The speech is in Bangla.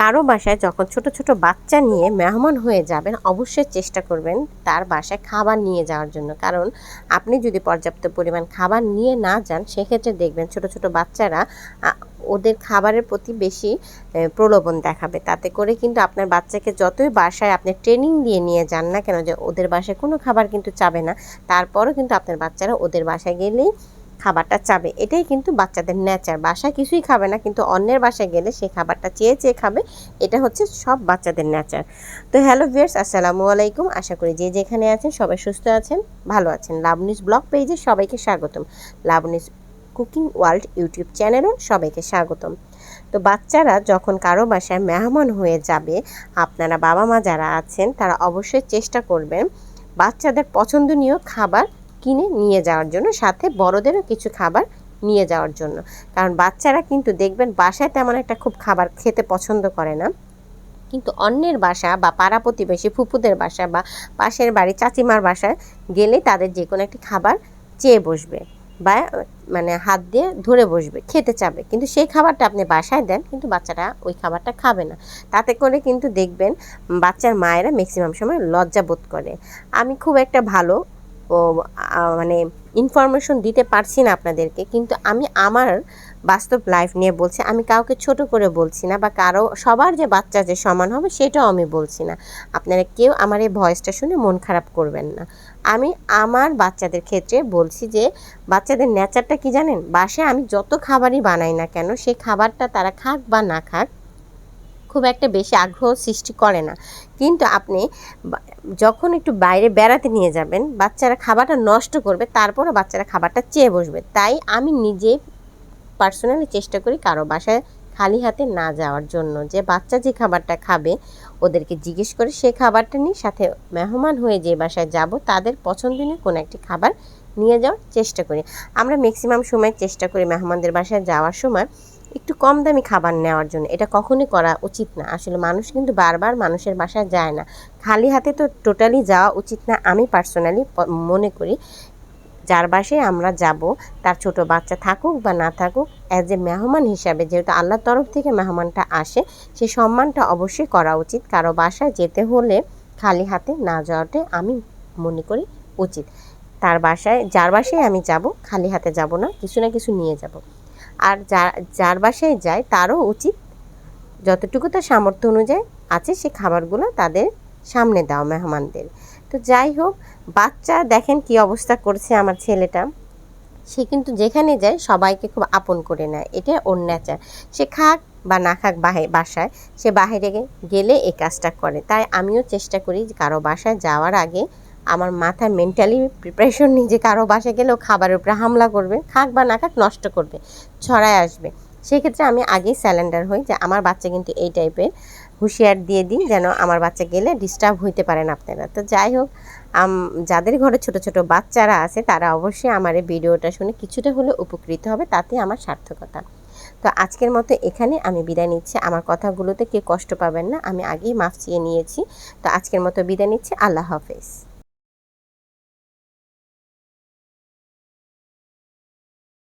কারও বাসায় যখন ছোট ছোট বাচ্চা নিয়ে মেহমান হয়ে যাবেন, অবশ্যই চেষ্টা করবেন তার বাসায় খাবার নিয়ে যাওয়ার জন্য। কারণ আপনি যদি পর্যাপ্ত পরিমাণ খাবার নিয়ে না যান, সেক্ষেত্রে দেখবেন ছোট ছোট বাচ্চারা ওদের খাবারের প্রতি বেশি প্রলোভন দেখাবে। তাতে করে কিন্তু আপনার বাচ্চাকে যতই বাসায় আপনি ট্রেনিং দিয়ে নিয়ে যান না কেন যে ওদের বাসায় কোনো খাবার কিন্তু চাবে না, তারপরও কিন্তু আপনার বাচ্চারা ওদের বাসায় গেলেই খাবারটা চাবে। এটাই কিন্তু বাচ্চাদের নেচার বাসায় কিছুই খাবে না, কিন্তু অন্যের বাসায় গেলে সে খাবারটা চেয়ে চেয়ে খাবে। এটা হচ্ছে সব বাচ্চাদের নেচার তো হ্যালো ভিয়ার্স আসসালামু আলাইকুম। আশা করি যে যেখানে আছেন সবাই সুস্থ আছেন, ভালো আছেন। লাভনিস ব্লগ পেজে সবাইকে স্বাগতম। লাভনিস কুকিং ওয়ার্ল্ড ইউটিউব চ্যানেলও সবাইকে স্বাগতম। তো বাচ্চারা যখন কারও বাসায় মেহমান হয়ে যাবে, আপনারা বাবা মা যারা আছেন, তারা অবশ্যই চেষ্টা করবেন বাচ্চাদের পছন্দনীয় খাবার কিনে নিয়ে যাওয়ার জন্য, সাথে বড়দেরও কিছু খাবার নিয়ে যাওয়ার জন্য। কারণ বাচ্চারা কিন্তু দেখবেন বাসায় তেমন একটা খুব খাবার খেতে পছন্দ করে না। কিন্তু অন্যের বাসা বা পাড়া প্রতিবেশী ফুপুদের বাসা বা পাশের বাড়ি চাচিমার বাসায় গেলে তাদের যে কোনো একটি খাবার চেয়ে বসবে বা মানে হাত দিয়ে ধরে বসবে, খেতে চাবে। কিন্তু সেই খাবারটা আপনি বাসায় দেন, কিন্তু বাচ্চারা ওই খাবারটা খাবে না। তাতে করে কিন্তু দেখবেন বাচ্চার মায়েরা ম্যাক্সিমাম সময় লজ্জা বোধ করে। আমি খুব একটা ভালো মানে ইনফরমেশন দিতে পারছি না আপনাদেরকে, কিন্তু আমি আমার বাস্তব লাইফ নিয়ে বলছি, আমি কাউকে ছোট করে বলছি না বা কারও, সবার যে বাচ্চা যে সমান হবে সেটাও আমি বলছি না। আপনারা কেউ আমার এই ভয়েসটা শুনে মন খারাপ করবেন না। আমি আমার বাচ্চাদের ক্ষেত্রে বলছি যে, বাচ্চাদের নেচারটা কি জানেন? বাসায় আমি যত খাবারই বানাই না কেন সেই খাবারটা তারা খাক বা না খাক খুব একটা বেশি আগ্রহ সৃষ্টি করে না। কিন্তু আপনি যখন একটু বাইরে বেড়াতে নিয়ে যাবেন, বাচ্চারা খাবারটা নষ্ট করবে তারপরে বাচ্চারা খাবারটা চেয়ে বসবে। তাই আমি নিজে পার্সোনালি চেষ্টা করি কারও বাসায় খালি হাতে না যাওয়ার জন্য যে বাচ্চা যে খাবারটা খাবে, ওদেরকে জিজ্ঞেস করে সেই খাবারটা নিয়ে সাথে মেহমান হয়ে যে বাসায় যাব, তাদের পছন্দনীয় কোনো একটি খাবার নিয়ে যাওয়ার চেষ্টা করি। আমরা ম্যাক্সিমাম সময় চেষ্টা করি মেহমানদের বাসায় যাওয়ার সময় একটু কম দামি খাবার নেওয়ার জন্য। এটা কখনোই করা উচিত না। আসলে মানুষ কিন্তু বারবার মানুষের বাসায় যায় না। খালি হাতে তো টোটালি যাওয়া উচিত না, আমি পার্সোনালি মনে করি। যার বাসায় আমরা যাব, তার ছোট বাচ্চা থাকুক বা না থাকুক অ্যাজ এ মেহমান হিসাবে যেহেতু আল্লাহর তরফ থেকে মেহমানটা আসে সেই সম্মানটা অবশ্যই করা উচিত। কারও বাসায় যেতে হলে খালি হাতে না যাওয়াটাই আমি মনে করি উচিত। তার বাসায়, যার বাসায় আমি যাব, খালি হাতে যাব না, কিছু না কিছু নিয়ে যাব। আর যার যার বাসায় যায় তারও উচিত যতটুকু তার সামর্থ্য অনুযায়ী আছে সে খাবারগুলো তাদের সামনে দাও মেহমানদের। তো যাই হোক, বাচ্চা দেখেন কি অবস্থা করছে আমার ছেলেটা। সে কিন্তু যেখানে যায় সবাইকে খুব আপন করে নেয়। এটা নেচার সে খাক বা না খাক বাহে, বাসায়, সে বাহিরে গেলে এই কাজটা করে। তাই আমিও চেষ্টা করি কারও বাসায় যাওয়ার আগে আমার মাথায় মেন্টালি প্রিপারেশন যে কারও বাসায় গেলেও খাবারের উপরে হামলা করবে, খাক বা না খাক নষ্ট করবে, ছড়ায় আসবে। সেক্ষেত্রে আমি আগেই স্যালেন্ডার হই যে আমার বাচ্চা কিন্তু এই টাইপের হুঁশিয়ার দিয়ে দিই যেন আমার বাচ্চা গেলে ডিস্টার্ব হইতে পারেন আপনারা। তো যাই হোক যাদের ঘরে ছোট ছোট বাচ্চারা আছে তারা অবশ্যই আমার এই ভিডিওটা শুনে কিছুটা হলে উপকৃত হবে, তাতে আমার সার্থকতা। তো আজকের মতো এখানে আমি বিদায় নিচ্ছি। আমার কথাগুলোতে কেউ কষ্ট পাবেন না, আমি আগেই মাফ চেয়ে নিয়েছি। তো আজকের মতো বিদায় নিচ্ছি। আল্লাহ হাফেজ।